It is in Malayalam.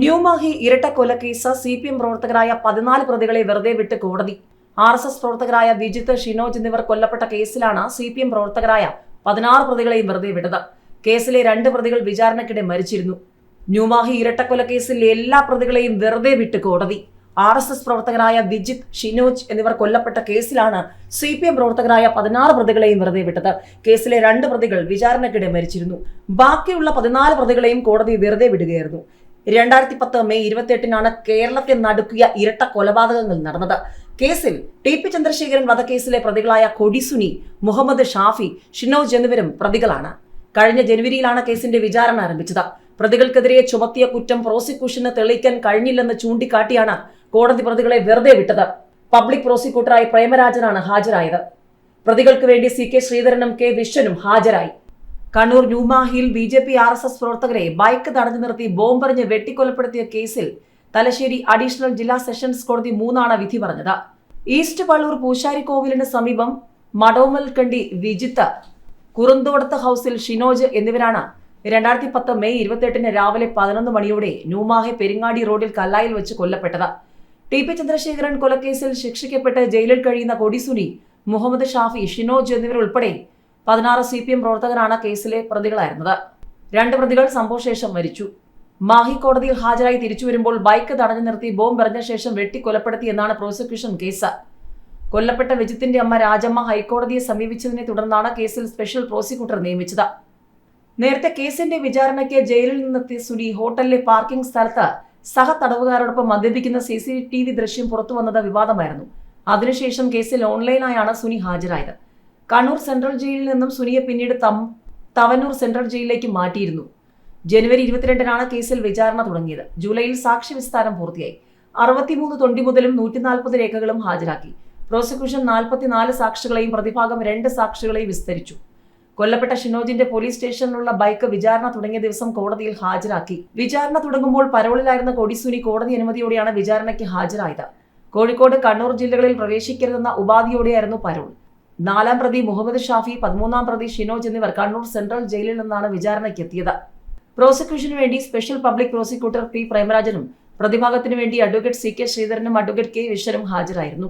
ന്യൂമാഹി ഇരട്ടക്കൊലക്കേസ് സി പി എം പ്രവർത്തകരായ പതിനാല് പ്രതികളെ വെറുതെ വിട്ട് കോടതി. ആർ എസ് എസ് പ്രവർത്തകരായ വിജിത്ത് ഷിനോജ് എന്നിവർ കൊല്ലപ്പെട്ട കേസിലാണ് സി പി എം പ്രവർത്തകരായ പതിനാറ് പ്രതികളെയും വെറുതെ വിട്ടത്. കേസിലെ രണ്ട് പ്രതികൾ വിചാരണക്കിടെ മരിച്ചിരുന്നു. ന്യൂമാഹി ഇരട്ടക്കൊലക്കേസിൽ എല്ലാ പ്രതികളെയും വെറുതെ വിട്ട് കോടതി. ആർ എസ് എസ് പ്രവർത്തകരായ വിജിത് ഷിനോജ് എന്നിവർ കൊല്ലപ്പെട്ട കേസിലാണ് സി പി എം പ്രവർത്തകരായ പതിനാറ് പ്രതികളെയും വെറുതെ വിട്ടത്. കേസിലെ രണ്ട് പ്രതികൾ വിചാരണക്കിടെ മരിച്ചിരുന്നു. ബാക്കിയുള്ള പതിനാല് പ്രതികളെയും കോടതി വെറുതെ വിടുകയായിരുന്നു. രണ്ടായിരത്തി പത്ത് മെയ് ഇരുപത്തിയെട്ടിനാണ് കേരളത്തെ നടുക്കിയ ഇരട്ട കൊലപാതകങ്ങൾ നടന്നത്. കേസിൽ ടി പി ചന്ദ്രശേഖരൻ വധക്കേസിലെ പ്രതികളായ കൊടിസുനി മുഹമ്മദ് ഷാഫി ഷിനോജ് എന്നിവരും പ്രതികളാണ്. കഴിഞ്ഞ ജനുവരിയിലാണ് കേസിന്റെ വിചാരണ ആരംഭിച്ചത്. പ്രതികൾക്കെതിരെ ചുമത്തിയ കുറ്റം പ്രോസിക്യൂഷന് തെളിയിക്കാൻ കഴിഞ്ഞില്ലെന്ന് ചൂണ്ടിക്കാട്ടിയാണ് കോടതി പ്രതികളെ വെറുതെ വിട്ടത്. പബ്ലിക് പ്രോസിക്യൂട്ടറായി പ്രേമരാജനാണ് ഹാജരായത്. പ്രതികൾക്ക് വേണ്ടി സി കെ ശ്രീധരനും കെ വിശ്വനും ഹാജരായി. Kannur ന്യൂമാഹിയിൽ B J P R S S പ്രവർത്തകരെ ബൈക്ക് തടഞ്ഞു നിർത്തി ബോംബെറിഞ്ഞ് വെട്ടിക്കൊലപ്പെടുത്തിയ കേസിൽ തലശ്ശേരി അഡീഷണൽ ജില്ലാ സെഷൻസ് കോടതി മൂന്നാണ് വിധി പറഞ്ഞത്. ഈസ്റ്റ് പള്ളൂർ പൂശാരി കോവിലിന് സമീപം മടോമൽക്കണ്ടി വിജിത്ത് കുറുന്തോടത്ത് ഹൗസിൽ ഷിനോജ് എന്നിവരാണ് രണ്ടായിരത്തി പത്ത് മെയ് ഇരുപത്തെട്ടിന് രാവിലെ പതിനൊന്ന് മണിയോടെ ന്യൂമാഹെ പെരിങ്ങാടി റോഡിൽ കല്ലായിൽ വെച്ച് കൊല്ലപ്പെട്ടത്. ടി പി ചന്ദ്രശേഖരൻ കൊലക്കേസിൽ ശിക്ഷിക്കപ്പെട്ട് ജയിലിൽ കഴിയുന്ന കൊടിസുനി മുഹമ്മദ് ഷാഫി ഷിനോജ് എന്നിവരുൾപ്പെടെ പതിനാറ് സി പി എം പ്രവർത്തകരാണ് കേസിലെ പ്രതികളായിരുന്നത്. രണ്ട് പ്രതികൾ സംഭവശേഷം മരിച്ചു. മാഹി കോടതിയിൽ ഹാജരായി തിരിച്ചുവരുമ്പോൾ ബൈക്ക് തടഞ്ഞു നിർത്തി ബോംബ് എറിഞ്ഞ ശേഷം വെട്ടിക്കൊലപ്പെടുത്തി എന്നാണ് പ്രോസിക്യൂഷൻ കേസ്. കൊല്ലപ്പെട്ട വിജിത്തിന്റെ അമ്മ രാജമ്മ ഹൈക്കോടതിയെ സമീപിച്ചതിനെ തുടർന്നാണ് കേസിൽ സ്പെഷ്യൽ പ്രോസിക്യൂട്ടർ നിയമിച്ചത്. നേരത്തെ കേസിന്റെ വിചാരണയ്ക്ക് ജയിലിൽ നിന്നെത്തിയ സുനി ഹോട്ടലിലെ പാർക്കിംഗ് സ്ഥലത്ത് സഹതടവുകാരോടൊപ്പം മദ്യപിക്കുന്ന സി സി ടി വി ദൃശ്യം പുറത്തുവന്നത് വിവാദമായിരുന്നു. അതിനുശേഷം കേസിൽ ഓൺലൈനായാണ് സുനി ഹാജരായത്. കണ്ണൂർ സെൻട്രൽ ജയിലിൽ നിന്നും സുനിയെ പിന്നീട് തം തവനൂർ സെൻട്രൽ ജയിലിലേക്ക് മാറ്റിയിരുന്നു. ജനുവരി ഇരുപത്തിരണ്ടിനാണ് കേസിൽ വിചാരണ തുടങ്ങിയത്. ജൂലൈയിൽ സാക്ഷി വിസ്താരം പൂർത്തിയായി. അറുപത്തിമൂന്ന് തൊണ്ടി മുതലും നൂറ്റി നാൽപ്പത് രേഖകളും ഹാജരാക്കി. പ്രോസിക്യൂഷൻ നാൽപ്പത്തിനാല് സാക്ഷികളെയും പ്രതിഭാഗം രണ്ട് സാക്ഷികളെയും വിസ്തരിച്ചു. കൊല്ലപ്പെട്ട ഷിനോജിന്റെ പോലീസ് സ്റ്റേഷനിലുള്ള ബൈക്ക് വിചാരണ തുടങ്ങിയ ദിവസം കോടതിയിൽ ഹാജരാക്കി. വിചാരണ തുടങ്ങുമ്പോൾ പരോളിലായിരുന്ന കൊടിസുനി കോടതി അനുമതിയോടെയാണ് വിചാരണയ്ക്ക് ഹാജരായത്. കോഴിക്കോട് കണ്ണൂർ ജില്ലകളിൽ പ്രവേശിക്കരുതെന്ന ഉപാധിയോടെയായിരുന്നു പരോൾ. നാലാം പ്രതി മുഹമ്മദ് ഷാഫി പതിമൂന്നാം പ്രതി ഷിനോജ് എന്നിവർ കണ്ണൂർ സെൻട്രൽ ജയിലിൽ നിന്നാണ് വിചാരണയ്ക്ക് എത്തിയത് പ്രോസിക്യൂഷന് വേണ്ടി സ്പെഷ്യൽ പബ്ലിക് പ്രോസിക്യൂട്ടർ പി പ്രേമരാജനും പ്രതിഭാഗത്തിനു വേണ്ടി അഡ്വക്കേറ്റ് സി കെ ശ്രീധരനും അഡ്വക്കേറ്റ് കെ വിശ്വനും ഹാജരായിരുന്നു.